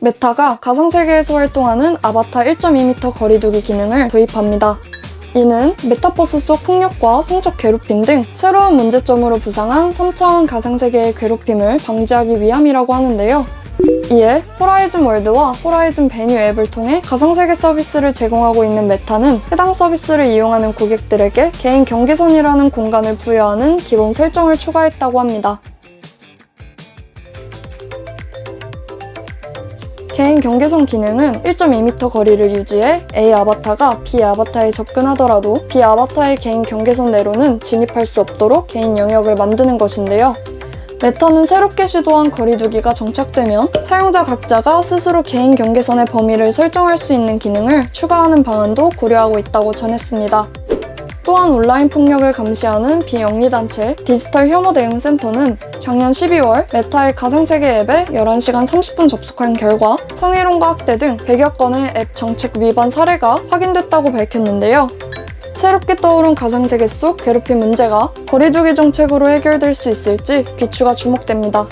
메타가 가상세계에서 활동하는 아바타 1.2m 거리두기 기능을 도입합니다. 이는 메타버스 속 폭력과 성적 괴롭힘 등 새로운 문제점으로 부상한 3차원 가상세계의 괴롭힘을 방지하기 위함이라고 하는데요. 이에 호라이즌 월드와 호라이즌 베뉴 앱을 통해 가상세계 서비스를 제공하고 있는 메타는 해당 서비스를 이용하는 고객들에게 개인 경계선이라는 공간을 부여하는 기본 설정을 추가했다고 합니다. 개인 경계선 기능은 1.2m 거리를 유지해 A 아바타가 B 아바타에 접근하더라도 B 아바타의 개인 경계선 내로는 진입할 수 없도록 개인 영역을 만드는 것인데요. 메타는 새롭게 시도한 거리두기가 정착되면 사용자 각자가 스스로 개인 경계선의 범위를 설정할 수 있는 기능을 추가하는 방안도 고려하고 있다고 전했습니다. 또한 온라인 폭력을 감시하는 비영리단체 디지털 혐오 대응 센터는 작년 12월 메타의 가상세계 앱에 11시간 30분 접속한 결과 성희롱과 학대 등 100여 건의 앱 정책 위반 사례가 확인됐다고 밝혔는데요. 새롭게 떠오른 가상세계 속 괴롭힘 문제가 거리두기 정책으로 해결될 수 있을지 귀추가 주목됩니다.